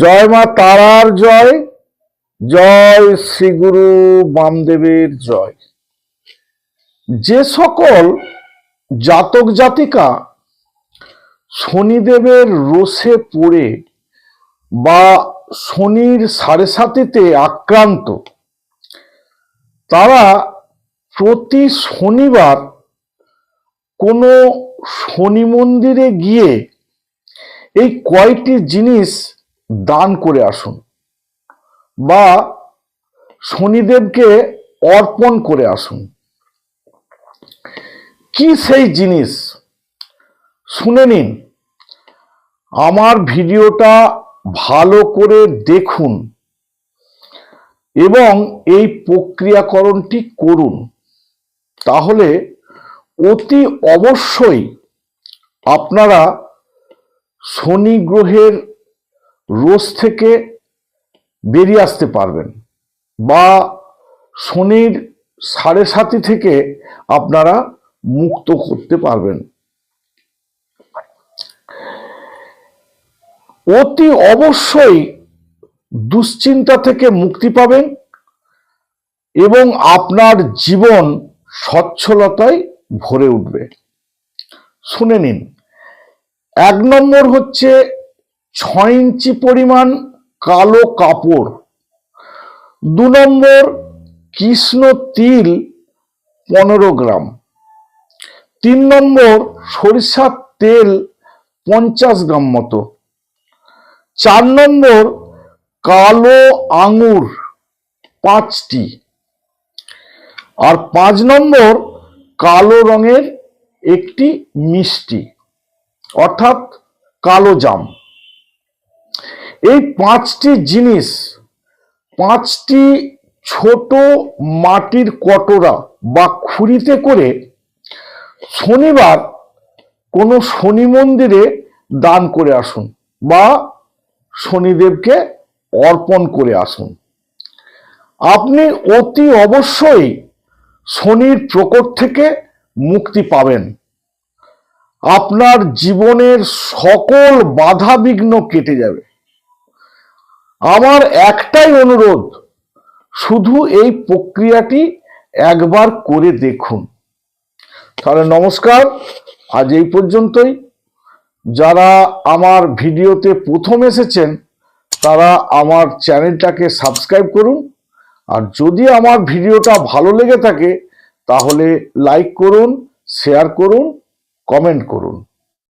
জয় মা তারার জয় জয় শ্রী গুরু বামদেবের জয়। যে সকল জাতক জাতিকা শনিদেবের রোষে পড়ে বা শনির সাড়ে সাতিতে আক্রান্ত, তারা প্রতি শনিবার কোনো শনি মন্দিরে গিয়ে এই কয়টি জিনিস দান করে আসুন বা শনিদেবকে অর্পণ করে আসুন। কি সেই জিনিস? শুনে নিন। আমার ভিডিওটা ভালো করে দেখুন এবং এই প্রক্রিয়াকরণটি করুন। তাহলে অতি অবশ্যই আপনারা শনি গ্রহের রোজ থেকে বেরিয়ে আসতে পারবেন বা শনির সাড়ে সাতি থেকে আপনারা মুক্ত করতে পারবেন। অতি অবশ্যই দুশ্চিন্তা থেকে মুক্তি পাবেন এবং আপনার জীবন সচ্ছলতায় ভরে উঠবে। শুনে নিন, এক নম্বর হচ্ছে ছয় ইঞ্চি পরিমাণ কালো কাপড়। দু নম্বর কৃষ্ণ তিল, পনেরো গ্রাম। তিন নম্বর সরিষার তেল, পঞ্চাশ গ্রাম মতো। চার নম্বর কালো আঙুর, পাঁচটি। আর পাঁচ নম্বর কালো রঙের একটি মিষ্টি, অর্থাৎ কালো জাম। এই পাঁচটি জিনিস, পাঁচটি ছোট মাটির কটোরা বা খুঁড়িতে করে শনিবার কোনো শনি মন্দিরে দান করে আসুন বা শনিদেবকে অর্পণ করে আসুন। আপনি অতি অবশ্যই শনির প্রকোপ থেকে মুক্তি পাবেন। আপনার জীবনের সকল বাধা বিঘ্ন কেটে যাবে। আমার একটাই অনুরোধ, শুধু এই প্রক্রিয়াটি একবার করে দেখুন। তাহলে নমস্কার, আজ এই পর্যন্তই। যারা আমার ভিডিওতে প্রথম এসেছেন, তারা আমার চ্যানেলটাকে সাবস্ক্রাইব করুন। আর যদি আমার ভিডিওটা ভালো লেগে থাকে, তাহলে লাইক করুন, শেয়ার করুন, কমেন্ট করুন।